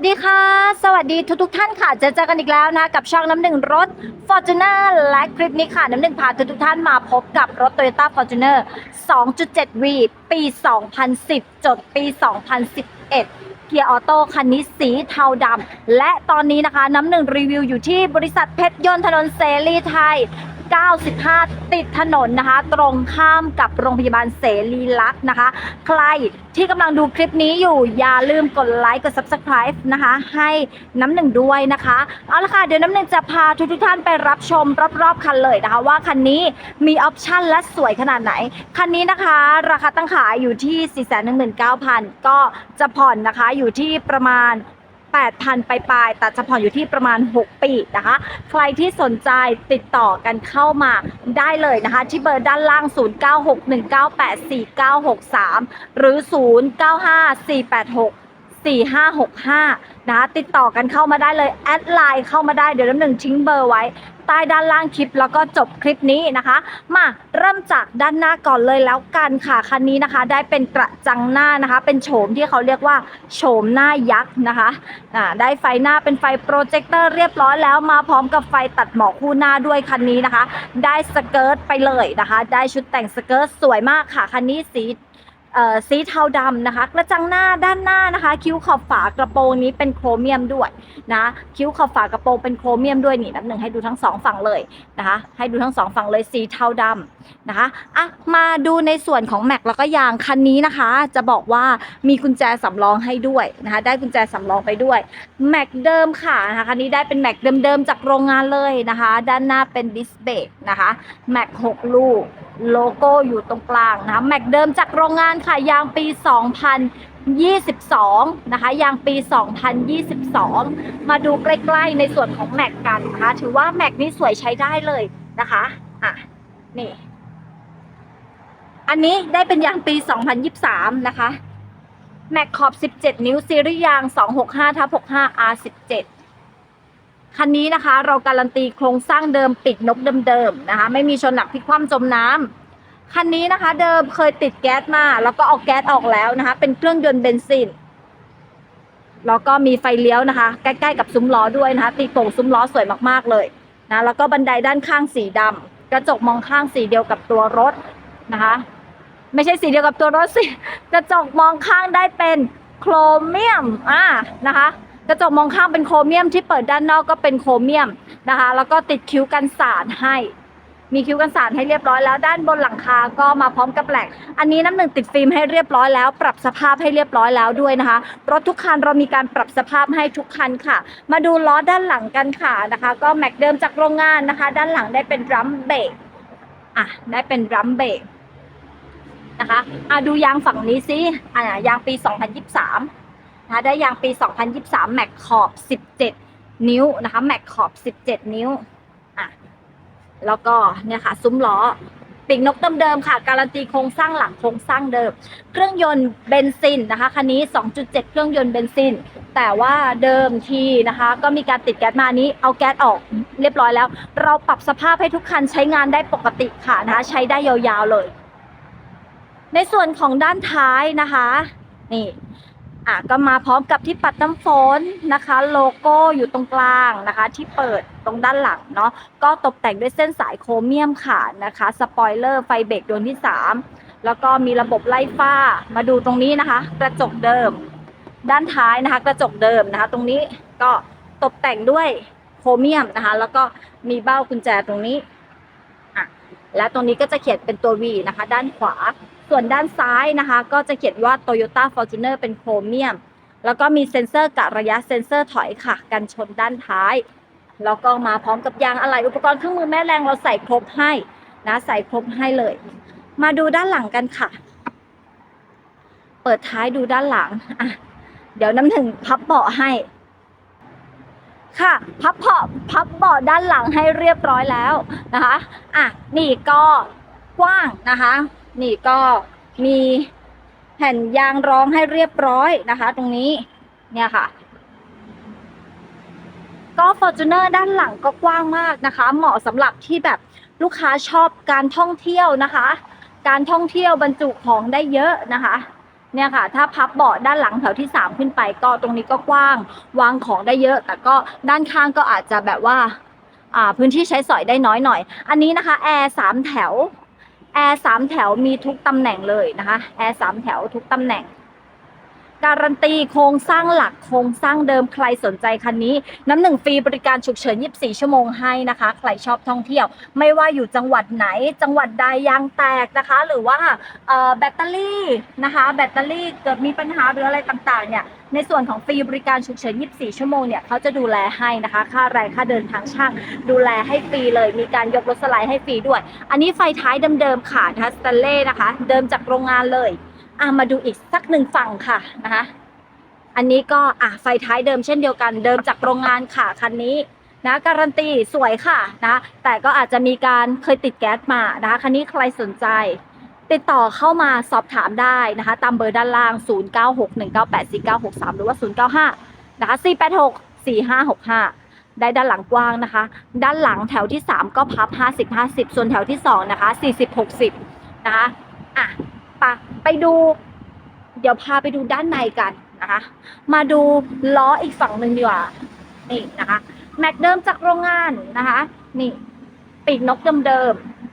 วัสดีค่ะ สวัสดีทุกทท่านค่ะจะเจอกันอีกแล้วนะ กับช่องน้ำหนึ่งรถ Fortuner และคลิปนี้ค่ะ น้ำหนึ่งพาทุกทท่านมาพบกับรถ Toyota Fortuner 2.7V ปี 2010 จดปี 2011เกียร์ออโต้คันนี้สีเทาดำและตอนนี้นะคะน้ำหนึ่งรีวิวอยู่ที่บริษัทเพชรยนต์ถนนเสรีไทย 95 ติดถนนนะคะ ตรงข้ามกับโรงพยาบาลเสรีลักษณ์นะคะ ใครที่กำลังดูคลิปนี้อยู่อย่าลืมกดไลค์กด subscribe นะคะ ให้น้ำหนึ่งด้วยนะคะ เอาละค่ะ เดี๋ยวน้ำหนึ่งจะพาทุกทท่านไปรับชมรอบๆคันเลยนะคะ ว่าคันนี้มีออปชั่นและสวยขนาดไหน คันนี้นะคะ ราคาตั้งขายอยู่ที่ 419,000 ก็จะผ่อนนะคะอยู่ที่ประมาณ 8,000 ไปปลายแต่จะผ่อนอยู่ที่ประมาณ 6 ปีนะคะ ใครที่สนใจติดต่อกันเข้ามาได้เลยนะคะ ที่เบอร์ด้านล่าง 0961984963 หรือ 4565นะคะติดต่อกันเข้ามาได้เลย แอดไลน์เข้ามาได้เดี๋ยวน้ำหนึ่งทิ้งเบอร์ไว้ใต้ด้านล่างคลิปแล้วก็จบคลิปนี้นะคะ มาเริ่มจากด้านหน้าก่อนเลยแล้วกันค่ะคันนี้นะคะ ได้เป็นกระจังหน้านะคะ เป็นโฉมที่เขาเรียกว่าโฉมหน้ายักษ์นะคะอ่าได้ไฟหน้าเป็นไฟโปรเจคเตอร์เรียบร้อยแล้วมาพร้อมกับไฟตัดหมอกคู่หน้าด้วยคันนี้นะคะ ได้สเกิร์ตไปเลยนะคะ ได้ชุดแต่งสเกิร์ตสวยมากค่ะคันนี้สี สีเทาดำนะคะ กระจังหน้าด้านหน้านะคะ คิ้วขอบฝากระโปรงนี้เป็นโครเมียมด้วยนะคิ้วขอบฝากระโปรงเป็นโครเมียมด้วยนี่น้ำหนึ่งให้ดูทั้งสองฝั่งเลยนะคะ ให้ดูทั้งสองฝั่งเลยสีเทาดำนะคะอะมาดูในส่วนของแม็กแล้วก็ยางคันนี้นะคะ จะบอกว่ามีกุญแจสำรองให้ด้วยนะคะ ได้กุญแจสำรองไปด้วยแม็กเดิมค่ะนะคะคันนี้ได้เป็นแม็กเดิมๆจากโรงงานเลยนะคะ ด้านหน้าเป็นดิสเบรกนะคะแม็ก6ลูก โลโก้อยู่ตรงกลางนะแม็กเดิมจากโรงงานค่ะยางปี 2022 นะคะยางปี 2022 มาดูใกล้ๆในส่วนของแม็กกันนะคะถือว่าแม็กนี่สวยใช้ได้เลยนะคะอะนี่อันนี้ได้เป็นยางปี 2023 นะคะ แม็กขอบ 17 นิ้วซีรีส์ยาง 265ทับ65 R17 คันนี้นะคะ เราการันตีโครงสร้างเดิมปิดนกเดิมๆนะคะ ไม่มีชนหนักพลิกคว่ำจมน้ำคันนี้นะคะเดิมเคยติดแก๊สมา แล้วก็เอาแก๊สออกแล้วนะคะ เป็นเครื่องยนต์เบนซินแล้วก็มีไฟเลี้ยวนะคะ ใกล้ๆกับซุ้มล้อด้วยนะคะ ตีโป่งซุ้มล้อสวยมากๆเลยนะแล้วก็บันไดด้านข้างสีดำกระจกมองข้างสีเดียวกับตัวรถนะคะ ไม่ใช่สีเดียวกับตัวรถสิกระจกมองข้างได้เป็นโครเมียมอ่านะคะ กระจกมองข้างเป็นโครเมียมที่เปิดด้านนอกก็เป็นโครเมียมนะคะ แล้วก็ติดคิ้วกันสาดให้มีคิ้วกันสาดให้เรียบร้อยแล้วด้านบนหลังคาก็มาพร้อมกับแหลกอันนี้น้ำหนึ่งติดฟิล์มให้เรียบร้อยแล้ว ปรับสภาพให้เรียบร้อยแล้วด้วยนะคะ รถทุกคันเรามีการปรับสภาพให้ทุกคันค่ะ มาดูล้อด้านหลังกันค่ะนะคะ ก็แม็กเดิมจากโรงงานนะคะ ด้านหลังได้เป็นรัมเบรกอะได้เป็นรัมเบรกนะคะอะดูยางฝั่งนี้ซิอะยางปี 2023 นะได้ยางปี 2023 แม็กขอบ 17 นิ้วนะคะแม็กขอบ 17 นิ้วอะแล้วก็เนี่ยค่ะ ซุ้มล้อปีกนกเดิมๆค่ะ การันตีโครงสร้างหลังโครงสร้างเดิม เครื่องยนต์เบนซินนะคะคันนี้ 2.7 เครื่องยนต์เบนซิน แต่ว่าเดิมทีนะคะ ก็มีการติดแก๊สมานนี้เอาแก๊สออกเรียบร้อยแล้ว เราปรับสภาพให้ทุกคันใช้งานได้ปกติค่ะนะคะใช้ได้ยาวๆเลย ในส่วนของด้านท้ายนะคะ นี่ อะก็มาพร้อมกับที่ปัดน้ำฝนนะคะ โลโก้อยู่ตรงกลางนะคะ ที่เปิดตรงด้านหลังเนาะก็ตกแต่งด้วยเส้นสายโครเมียมค่ะนะคะ สปอยเลอร์ไฟเบรกดวงที่ 3 แล้วก็มีระบบไล่ฟ้ามาดูตรงนี้นะคะ กระจกเดิม ด้านท้ายนะคะ กระจกเดิมนะคะ ตรงนี้ก็ตกแต่งด้วยโครเมียมนะคะ แล้วก็มีเบ้ากุญแจตรงนี้อะและตรงนี้ก็จะเขียนเป็นตัว V นะคะ ด้านขวา ส่วนด้านซ้ายนะคะ ก็จะเขียนว่า Toyota Fortuner เป็นโครเมียม แล้วก็มีเซ็นเซอร์กะระยะเซ็นเซอร์ถอยค่ะ กันชนด้านท้าย แล้วก็มาพร้อมกับยางอะไหล่อุปกรณ์เครื่องมือแม่แรงเราใส่ครบให้นะใส่ครบให้เลย มาดูด้านหลังกันค่ะ เปิดท้ายดูด้านหลังอะเดี๋ยวน้ำหนึ่งพับเบาะให้ ค่ะ พับเบาะพับเบาะด้านหลังให้เรียบร้อยแล้วนะคะ อะนี่ก็กว้างนะคะ นี่ก็มีแผ่นยางรองให้เรียบร้อยนะคะ ตรงนี้เนี่ยค่ะ ก็ Fortuner ด้านหลังก็กว้างมากนะคะ เหมาะสำหรับที่แบบลูกค้าชอบการท่องเที่ยวนะคะ การท่องเที่ยวบรรจุของได้เยอะนะคะ เนี่ยค่ะ ถ้าพับเบาะด้านหลังแถวที่ 3 ขึ้นไป ก็ตรงนี้ก็กว้างวางของได้เยอะ แต่ก็ด้านข้างก็อาจจะแบบว่า อ่าพื้นที่ใช้สอยได้น้อยหน่อย อันนี้นะคะแอร์สามแถว แอร์สามแถวมีทุกตำแหน่งเลยนะคะ แอร์สามแถวทุกตำแหน่ง การันตีโครงสร้างหลักโครงสร้างเดิมใครสนใจคันนี้ น้ำหนึ่งฟรีบริการฉุกเฉิน 24 ชั่วโมงให้นะคะ ใครชอบท่องเที่ยว ไม่ว่าอยู่จังหวัดไหน จังหวัดใดยางแตกนะคะ หรือว่าแบตเตอรี่นะคะ แบตเตอรี่เกิดมีปัญหาหรืออะไรต่างๆเนี่ยในส่วนของฟรีบริการฉุกเฉิน 24 ชั่วโมงเนี่ยเขาจะดูแลให้นะคะ ค่าแรงค่าเดินทางช่าง ดูแลให้ฟรีเลย มีการยกรถสไลด์ให้ฟรีด้วย อันนี้ไฟท้ายเดิมๆค่ะทัสเตเล่นะคะ เดิมจากโรงงานเลย อะมาดูอีกสักหนึ่งฝั่งค่ะนะคะอันนี้ก็อะไฟท้ายเดิมเช่นเดียวกัน เดิมจากโรงงานค่ะคันนี้นะการันตีสวยค่ะนะแต่ก็อาจจะมีการเคยติดแก๊สมานะคะคันนี้ใครสนใจ ติดต่อเข้ามาสอบถามได้นะคะ ตามเบอร์ด้านล่าง 0961984963 หรือว่า 095นะคะ486 4565 ได้ด้านหลังกว้างนะคะ ด้านหลังแถวที่ 3 ก็พับ 50 50 ส่วนแถวที่ 2 นะคะ 40 60 นะคะอะ ปะไปดู เดี๋ยวพาไปดูด้านในกันนะคะ มาดูล้ออีกฝั่งหนึ่งดีกว่า นี่นะคะ แม็กเดิมจากโรงงานนะคะ นี่ปีกนกเดิมๆ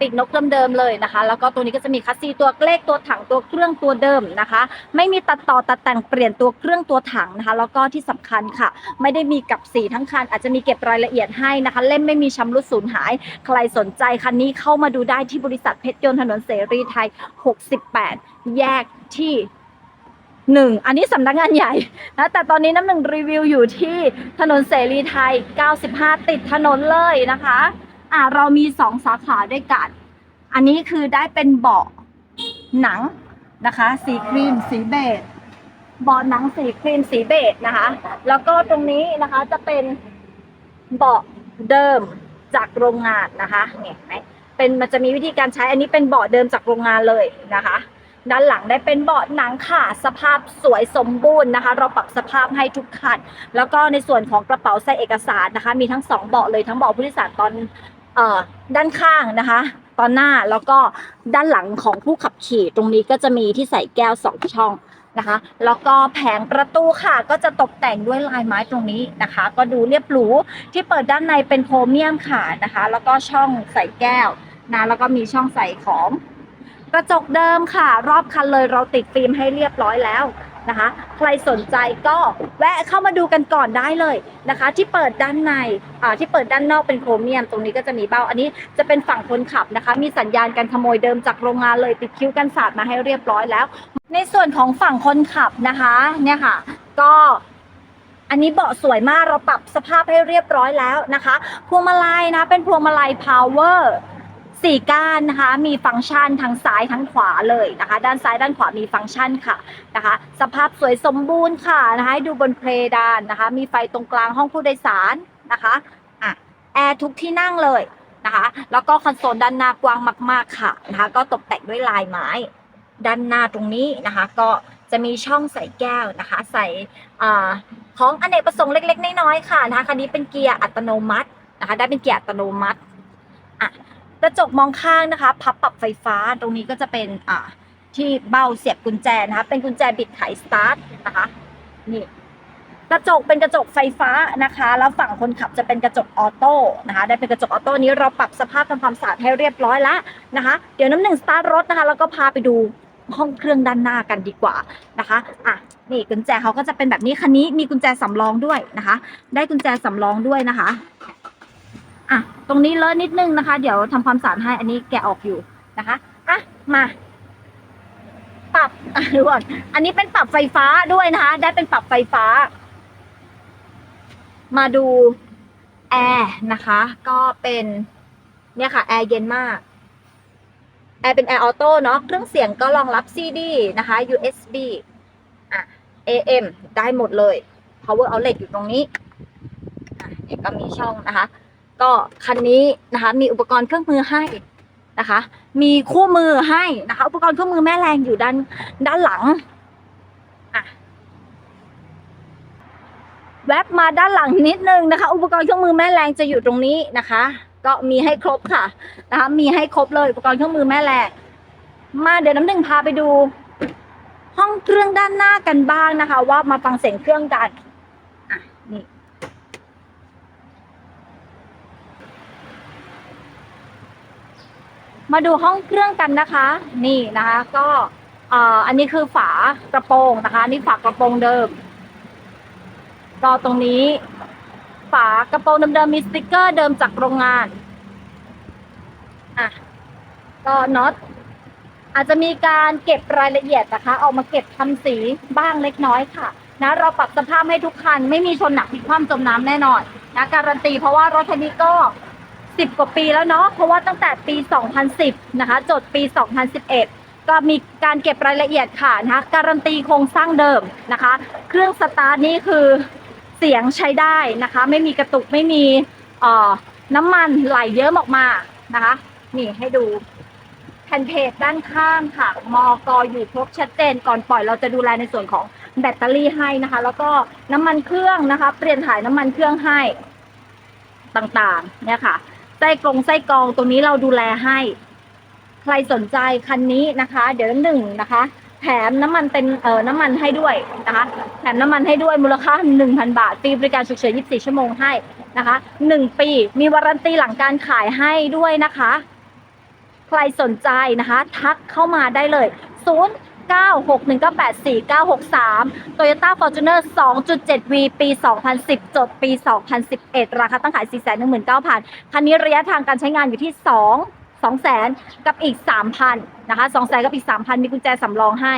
ปีกนกเดิมๆเลยนะคะ แล้วก็ตัวนี้ก็จะมีคัสซีตัวเลขตัวถังตัวเครื่องตัวเดิมนะคะ ไม่มีตัดต่อตัดแต่งเปลี่ยนตัวเครื่องตัวถังนะคะ แล้วก็ที่สำคัญค่ะ ไม่ได้มีกับสีทั้งคัน อาจจะมีเก็บรายละเอียดให้นะคะ เล่มไม่มีชำรุดสูญหาย ใครสนใจคันนี้เข้ามาดูได้ที่บริษัทเพชรยนต์ถนนเสรีไทย 68 แยกที่หนึ่งอันนี้สำนักงานใหญ่นะแต่ตอนนี้น้ำหนึ่งรีวิวอยู่ที่ถนนเสรีไทย 95 ติดถนนเลยนะคะ อ่าเรามีสองสาขาด้วยกัน อันนี้คือได้เป็นเบาะหนังนะคะ สีครีม สีเบจเบาะหนังสีครีมสีเบจนะคะ แล้วก็ตรงนี้นะคะจะเป็นเบาะเดิมจากโรงงานนะคะเนี่ยเห็นไหมเป็นมันจะมีวิธีการใช้อันนี้เป็นเบาะเดิมจากโรงงานเลยนะคะ ด้านหลังได้เป็นเบาะหนังค่ะสภาพสวยสมบูรณ์นะคะ เราปรับสภาพให้ทุกคันแล้วก็ในส่วนของกระเป๋าใส่เอกสารนะคะ มีทั้งสองเบาะเลยทั้งเบาะผู้โดยสารตอน ด้านข้างนะคะ ตอนหน้าแล้วก็ด้านหลังของผู้ขับขี่ตรงนี้ก็จะมีที่ใส่แก้วสองช่องนะคะ แล้วก็แผงประตูค่ะ ก็จะตกแต่งด้วยลายไม้ตรงนี้นะคะ ก็ดูเรียบหรูที่เปิดด้านในเป็นโครเมียมค่ะนะคะ แล้วก็ช่องใส่แก้วนะแล้วก็มีช่องใส่ของ กระจกเดิมค่ะ รอบคันเลยเราติดฟิล์มให้เรียบร้อยแล้ว นะคะ ใครสนใจก็แวะเข้ามาดูกันก่อนได้เลยนะคะ ที่เปิดด้านในอ่าที่เปิดด้านนอกเป็นโครเมียม ตรงนี้ก็จะมีเบ้าอันนี้จะเป็นฝั่งคนขับนะคะ มีสัญญาณการขโมยเดิมจากโรงงานเลยติดคิ้วกันสาดมาให้เรียบร้อยแล้ว ในส่วนของฝั่งคนขับนะคะเนี่ยค่ะ ก็อันนี้เบาะสวยมากเราปรับสภาพให้เรียบร้อยแล้วนะคะ พวงมาลัยนะเป็นพวงมาลัย power สี่ก้านนะคะมีฟังก์ชันทั้งซ้ายทั้งขวาเลยนะคะ ด้านซ้ายด้านขวามีฟังก์ชันค่ะนะคะ สภาพสวยสมบูรณ์ค่ะนะคะดูบนเพดานนะคะ มีไฟตรงกลางห้องผู้โดยสารนะคะอะแอร์ทุกที่นั่งเลยนะคะ แล้วก็คอนโซลด้านหน้ากว้างมาก ๆค่ะนะคะ ก็ตกแต่งด้วยลายไม้ ด้านหน้าตรงนี้นะคะ ก็จะมีช่องใส่แก้วนะคะ ใส่ของอเนกประสงค์เล็ก ๆ น้อยๆค่ะนะคะคันนี้เป็นเกียร์อัตโนมัตินะคะ ได้เป็นเกียร์อัตโนมัติอะ กระจกมองข้างนะคะพับปรับไฟฟ้าตรงนี้ก็จะเป็นอ่าที่เบ้าเสียบกุญแจนะคะเป็นกุญแจบิดไขสตาร์ทนะคะนี่กระจกเป็นกระจกไฟฟ้านะคะ แล้วฝั่งคนขับจะเป็นกระจกออโต้นะคะ ได้เป็นกระจกออโต้นี้เราปรับสภาพทำความสะอาดให้เรียบร้อยแล้วนะคะ เดี๋ยวน้ำหนึ่งสตาร์ทรถนะคะ แล้วก็พาไปดูห้องเครื่องด้านหน้ากันดีกว่านะคะอะนี่กุญแจเขาก็จะเป็นแบบนี้คันนี้มีกุญแจสำรองด้วยนะคะ ได้กุญแจสำรองด้วยนะคะ อะตรงนี้เลอะนิดนึงนะคะ เดี๋ยวทำความสะอาดให้อันนี้แกะออกอยู่นะคะอะมาปรับอะดูก่อนอันนี้เป็นปรับไฟฟ้าด้วยนะคะ ได้เป็นปรับไฟฟ้า มาดูแอร์นะคะ ก็เป็นเนี่ยค่ะแอร์เย็นมากแอร์เป็นแอร์ออโต้เนาะเครื่องเสียงก็รองรับ CD นะคะ USB อะ AM ได้หมดเลย power outlet อยู่ตรงนี้อะเดี๋ยก็มีช่องนะคะ ก็คันนี้นะคะมีอุปกรณ์เครื่องมือให้นะคะ มีคู่มือให้นะคะ อุปกรณ์เครื่องมือแม่แรงอยู่ด้านด้านหลังอะแวบมาด้านหลังนิดนึงนะคะ อุปกรณ์เครื่องมือแม่แรงจะอยู่ตรงนี้นะคะ ก็มีให้ครบค่ะนะคะ มีให้ครบเลยอุปกรณ์เครื่องมือแม่แรงมาเดี๋ยวน้ำหนึ่งพาไปดู ห้องเครื่องด้านหน้ากันบ้างนะคะ ว่ามาฟังเสียงเครื่องกันอะนี่ มาดูห้องเครื่องกันนะคะ นี่นะคะก็อันนี้คือฝากระโปรงนะคะนี่ฝากระโปรงเดิมก็ตรงนี้ ฝากระโปรงเดิมๆมีสติกเกอร์เดิมจากโรงงานอะก็น็อตอาจจะมีการเก็บรายละเอียดนะคะ ออกมาเก็บทำสีบ้างเล็กน้อยค่ะนะเราปรับสภาพให้ทุกคัน ไม่มีชนหนักพลิกคว่ำจมน้ำแน่นอนนะการันตีเพราะว่ารถคันนี้ก็ 10 กว่าปีแล้วเนาะเพราะว่าตั้งแต่ปี 2010 นะคะ จดปี 2011 ก็มีการเก็บรายละเอียดค่ะนะคะการันตีโครงสร้างเดิมนะคะ เครื่องสตาร์ทนี่คือเสียงใช้ได้นะคะ ไม่มีกระตุกไม่มีเอ่อน้ำมันไหลเยิ้มออกมานะคะนี่ให้ดูแผ่นเพจด้านข้างค่ะ มอกออยู่ครบชัดเจนก่อนปล่อยเราจะดูแลในส่วนของแบตเตอรี่ให้นะคะ แล้วก็น้ำมันเครื่องนะคะ เปลี่ยนถ่ายน้ำมันเครื่องให้ต่างๆ เนี่ยค่ะ ไส้กรงไส้กรองตรงนี้เราดูแลให้ ใครสนใจคันนี้นะคะ เดี๋ยวหนึ่งนะคะ แถมน้ำมันเป็นเอ่อน้ำมันให้ด้วยนะคะ แถมน้ำมันให้ด้วยมูลค่า 1,000 บาทฟรีบริการฉุกเฉิน 24 ชั่วโมงให้นะคะ 1 ปีมีวารันตีหลังการขายให้ด้วยนะคะ ใครสนใจนะคะ ทักเข้ามาได้เลย0 9 6 1 9 8 4 9 6 3 Toyota Fortuner 2.7V ปี 2010 จดปี 2011 ราคาตั้งขาย 419,000 คันนี้ระยะทางการใช้งานอยู่ที่ 2 2แสนกับอีก 3,000 นะคะ2แสนกับอีก 3,000 มีกุญแจสำรองให้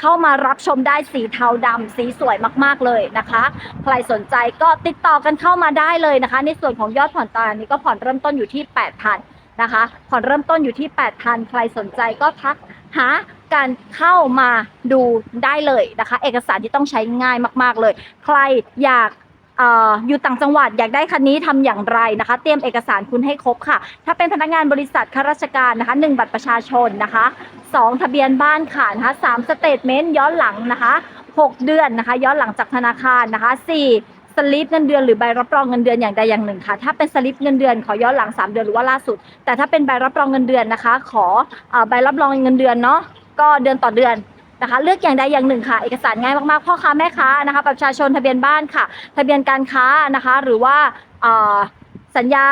เข้ามารับชมได้สีเทาดำสีสวยมากๆเลยนะคะ ใครสนใจก็ติดต่อกันเข้ามาได้เลยนะคะ ในส่วนของยอดผ่อนตอนนี้ก็ผ่อนเริ่มต้นอยู่ที่ 8,000นะคะผ่อนเริ่มต้นอยู่ที่ 8,000 ใครสนใจก็ทักหา การเข้ามาดูได้เลยนะคะ เอกสารที่ต้องใช้ง่ายมาก ๆเลย ใครอยากอยู่ต่างจังหวัดอยากได้คันนี้ทำอย่างไรนะคะ เตรียมเอกสารคุณให้ครบค่ะ ถ้าเป็นพนักงานบริษัทข้าราชการนะคะหนึ่งบัตรประชาชนนะคะสองทะเบียนบ้านค่ะนะคะสามสเตทเมนต์ย้อนหลังนะคะหกเดือนนะคะ ย้อนหลังจากธนาคารนะคะสี่สลิปเงินเดือนหรือใบรับรองเงินเดือนอย่างใดอย่างหนึ่งค่ะ ถ้าเป็นสลิปเงินเดือนขอย้อนหลัง 3 เดือนหรือว่าล่าสุด แต่ถ้าเป็นใบรับรองเงินเดือนนะคะ ขอใบรับรองเงินเดือนเนาะ ก็เดือนต่อเดือนนะคะเลือกอย่างใดอย่างหนึ่งค่ะ เอกสารง่ายมากๆพ่อค้าแม่ค้านะคะประชาชนทะเบียนบ้านค่ะ ทะเบียนการค้านะคะ หรือว่าสัญญา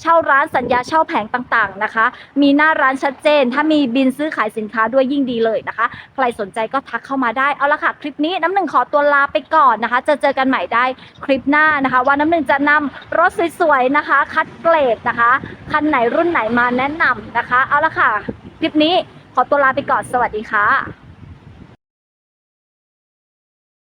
เช่าร้านสัญญาเช่าแผงต่างๆนะคะ มีหน้าร้านชัดเจน ถ้ามีบินซื้อขายสินค้าด้วยยิ่งดีเลยนะคะ ใครสนใจก็ทักเข้ามาได้ เอาละค่ะ คลิปนี้น้ำหนึ่งขอตัวลาไปก่อนนะคะ จะเจอกันใหม่ได้คลิปหน้านะคะ ว่าน้ำหนึ่งจะนำรถสวยๆนะคะ คัดเกรดนะคะ คันไหนรุ่นไหนมาแนะนำนะคะ เอาละค่ะ คลิปนี้ ขอตัวลาไปก่อนสวัสดีค่ะ